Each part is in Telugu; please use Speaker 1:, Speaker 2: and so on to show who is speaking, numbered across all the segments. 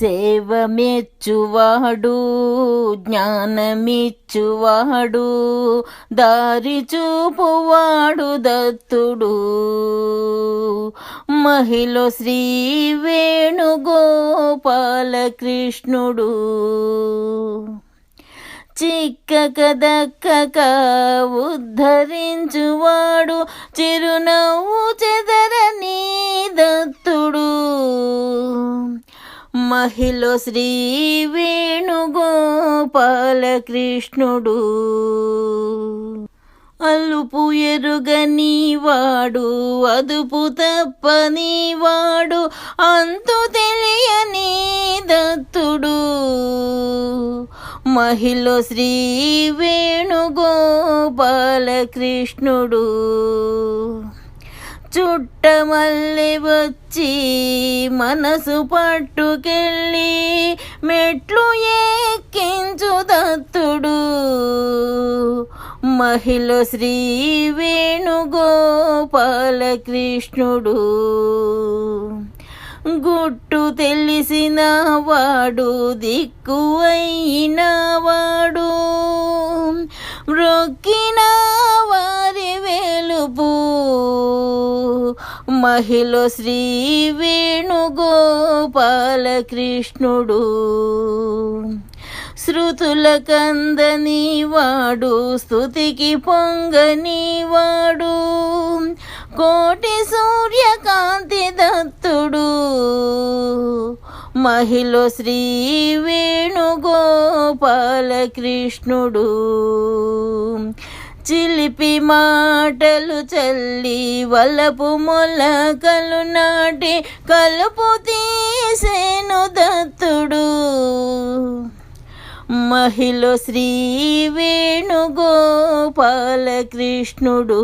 Speaker 1: సేవ మెచ్చువాడు జ్ఞానమిచ్చువాడు దారి చూపువాడు దత్తుడు. మహిళ శ్రీ వేణుగోపాల కృష్ణుడు. చిక్కక దక్కక ఉద్ధరించువాడు చిరునవ్వు మహిళ శ్రీ వేణుగోపాల కృష్ణుడు. అల్లుపు ఎరుగని వాడు అదుపు తప్పని వాడు అంతు తెలియని దత్తుడు. మహిళ శ్రీ వేణుగోపాల కృష్ణుడు. చుట్టమల్లి వచ్చి మనసు పట్టుకెళ్ళి మెట్లు ఎక్కించు దత్తుడు. మహిళ శ్రీ వేణుగోపాల కృష్ణుడు గుట్టు తెలిసిన వాడు దిక్కు అయినా మహిళ శ్రీ వేణుగోపాల కృష్ణుడు. శృతుల కందని వాడు స్థుతికి పొంగని వాడు. కోటి సూర్యకాంతి దత్తుడు. మహిళ శ్రీ వేణుగోపాల కృష్ణుడు. చిలిపి మాటలు చల్లి వలపు మొలకలు నాటి కలుపు తీసేను దత్తుడు. మహిళ శ్రీ వేణుగోపాల కృష్ణుడు.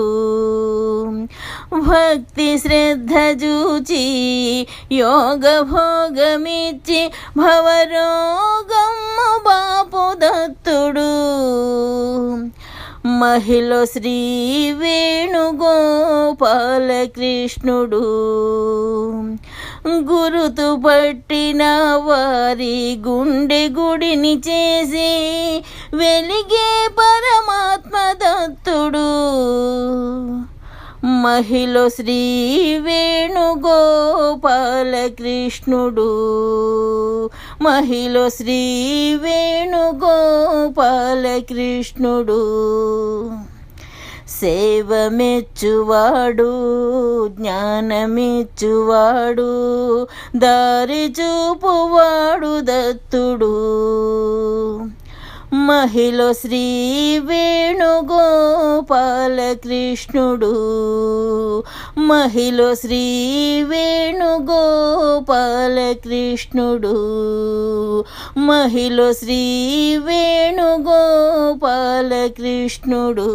Speaker 1: భక్తి శ్రద్ధ చూచి యోగ భోగమిచ్చి భవరో మహిళ శ్రీ వేణుగోపాల కృష్ణుడు. గురుతు పట్టిన వారి గుండె గుడిని చేసి వెలిగే పరమాత్మ దత్తుడు. మహిళ శ్రీ వేణుగోపాల కృష్ణుడు. మహిళ శ్రీ వేణుగోపాల కృష్ణుడు. సేవ మెచ్చువాడు జ్ఞానమిచ్చువాడు దారి చూపువాడు దత్తుడు. మహిళ శ్రీ వేణుగోపాల కృష్ణుడు. మహిళ శ్రీ వేణుగోపాల కృష్ణుడు. మహిళ శ్రీ వేణుగోపాల కృష్ణుడు.